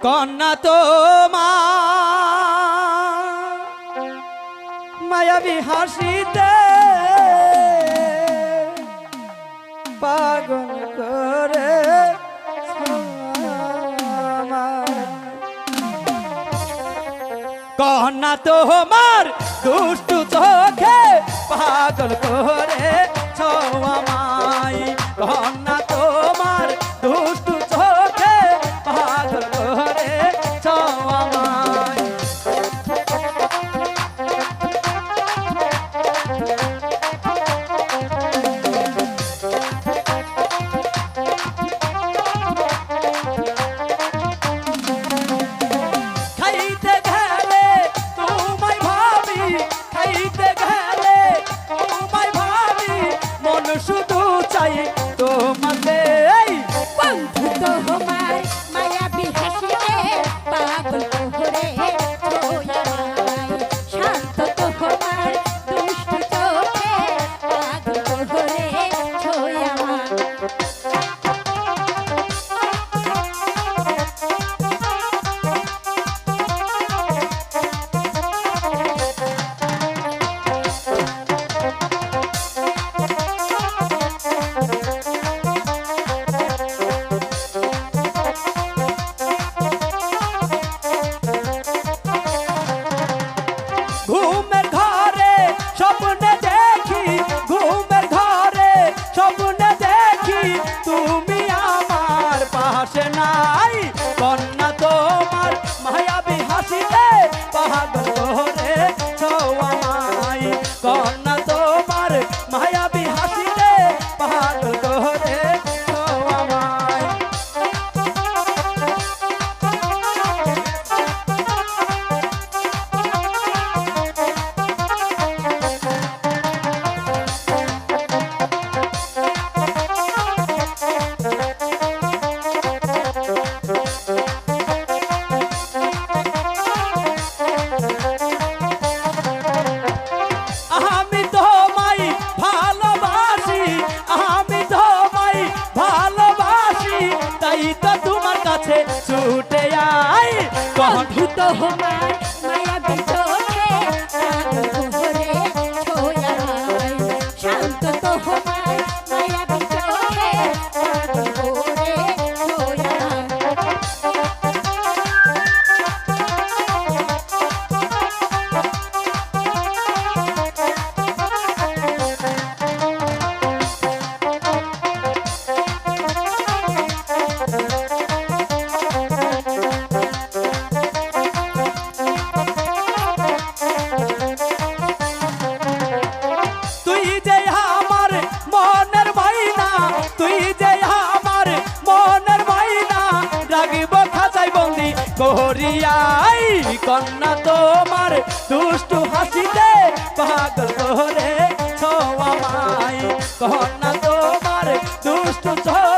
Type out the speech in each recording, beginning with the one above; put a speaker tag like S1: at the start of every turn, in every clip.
S1: কন্যা তো মা মায়াবী হাসিতে পাগল করে কন্যা তোমার দুষ্টু চোখে পাগল করে ছোয়ামাই কন্যা পাশে নাই। কন্যা তোমার মায়াবী হাসিতে পাহাড় করে ছোয়া মাই কন্যা কন্যা তোমার দুষ্টু হাসিতে পাগল করে ছোয়া মাই কন্যা তোমার দুষ্টু চোখে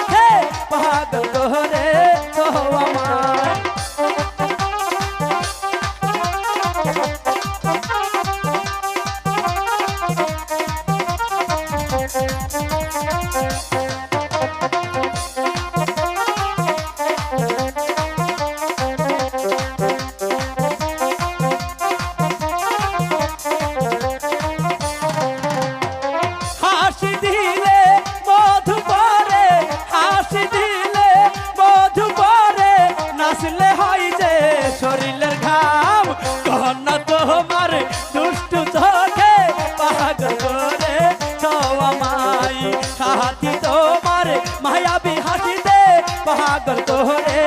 S1: নাচলে হয় যে শরীরের ঘাম। কন্যা তোমার দুষ্টু চোখে পাগল করে মাই সাথী তোমার মায়াবী হাসিতে পাগল করে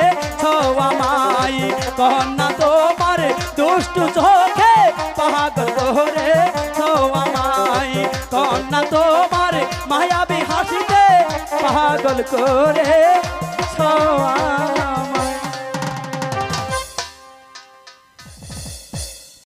S1: মাই কন্যা তোমার দুষ্টু চোখে পাগল করে মাই কন্যা তোমার মায়াবী হাসিতে পাগল করে ছোয়া